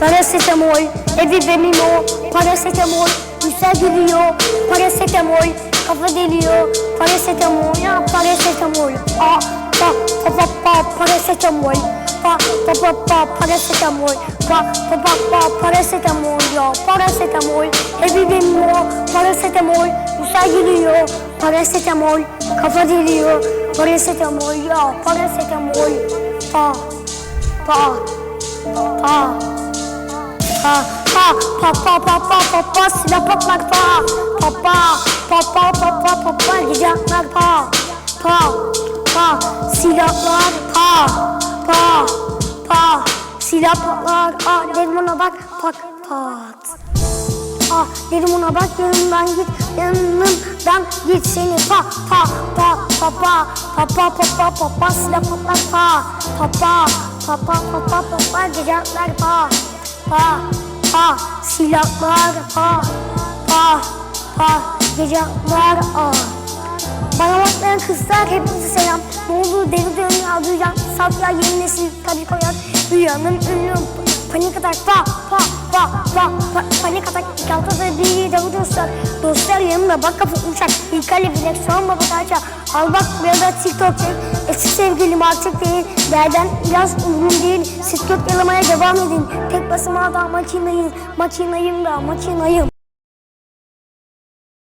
Parasetamol, evi benim o. Parasetamol, yüksel gülüyor. Parasetamol, kafa deliyor. Parasetamol, ya parasetamol. Aa, pa, pa, pa, pa, parasetamol. Pa, pa, pa, pa, parasetamol. Pa, pa, pa, pa, parasetamol ya. Parasetamol, evi benim o. Parasetamol, yüksel gülüyor. Parasetamol, kafa deliyor. Parasetamol ya. Parasetamol. Pa, pa, pa. Pa pa pa pa pa pa pa pa silah patlar pa pa pa pa pa pa pa pa pa gidecekler pa pa pa silahlar pa pa pa silah patlar ah dedim ona bak pat pat ah dedim ona bak yanımdan git yanımdan git seni pa pa pa pa pa pa pa pa pa pa pa silah patlar pa pa pa pa pa pa pa pa pa pa pa pa silahlar pa pa pa geceler a bana bakmayan kızlar hepinize selam. Ne olur deli dünya duyacağım Safya yeni nesil tabi koyar. Dünyanın ünlü panik atak pa pa pa pa, pa panik atak. Bir de dostlar. Dostlar yanımda bak kafa uçak. İlk ali direksiyon baba taça al bak buraya da tiktok çek. Eski sevgilim artık değil. Yerden biraz umrum değil. Siklet yalamaya devam edin. Tek basıma da makinayım. Makinayım da makinayım